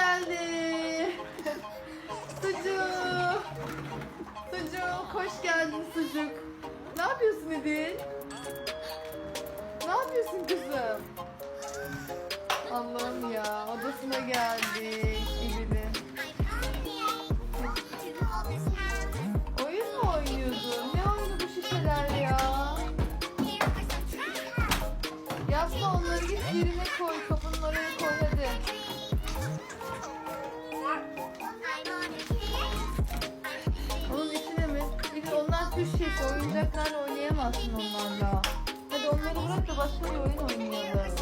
geldi. Sucuk. Sucuk hoş geldin sucuk. Ne yapıyorsun Edil? Ne yapıyorsun kızım? Allah'ım ya odasına geldik düş şişe. Oyuncaklarla oynayamazsın onlarla. Hadi onları bırak da başka bir oyun oynayalım.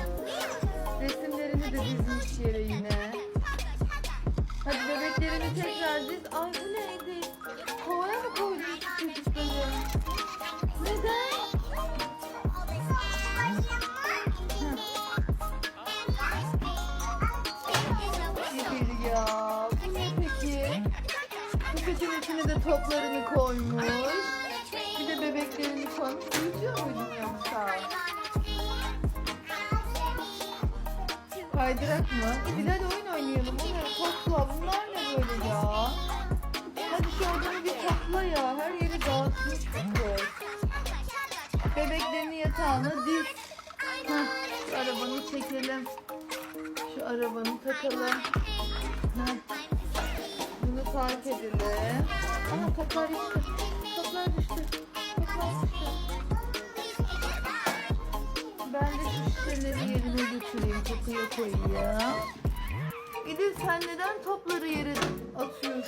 Resimlerini de dizmiş yere yine. Hadi bebeklerini tekrar diz. Ay bu neydi? Kovaya mı koydun çocukları? Neden? Ya? Bu ne peki? Poşetin içine de toplarını koymuş. Bebeklerini koymuş. Uyutuyor muydun yoksa? Kaydırak mı? Hadi oyun oynayalım. Bu ne? Topla. Bunlar ne böyle ya? Hadi şu odanı bir topla ya. Her yeri dağıtmış kız. Bebeklerini yatağına diz. Heh, şu arabanı çekelim. Şu arabanı takalım. Heh, bunu park edelim. Aha toplar düştü. Toplar düştü. Ben de şu şişeleri yerine götüreyim. Kutuya koyayım. İdil sen neden topları yere atıyorsun?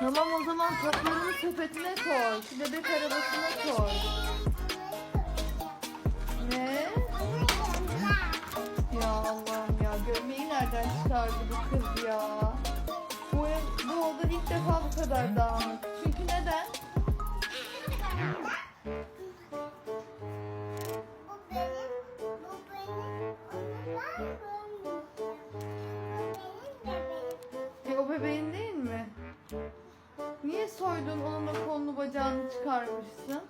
Tamam o zaman toplarını sepetine koy. Şu bebek arabasına koy. Ne? Ya Allah'ım ya gömleği nereden çıkardı bu kız ya? Bu, bu oda ilk defa bu kadar dağınık. Bebeğin değil mi? Niye soydun onunla kolunu bacağını çıkarmışsın?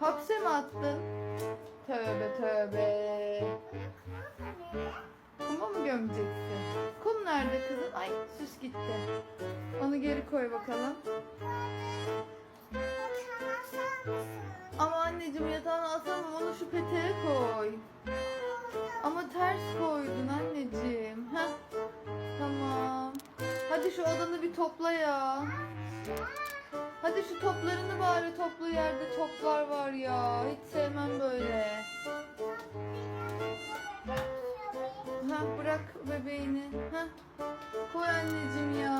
Hapse mi attın? Tövbe tövbe. Kuma mı gömeceksin? Kum nerede kızım? Ay süs gitti. Onu geri koy bakalım. Ama anneciğim yatağına asamam onu şu peteğe koy. Ama ters koydun anneciğim. Heh. Şu odanı bir topla ya. Hadi şu toplarını bari topla yerde toplar var ya. Hiç sevmem böyle. Ha bırak bebeğini. Ha. Koy anneciğim ya.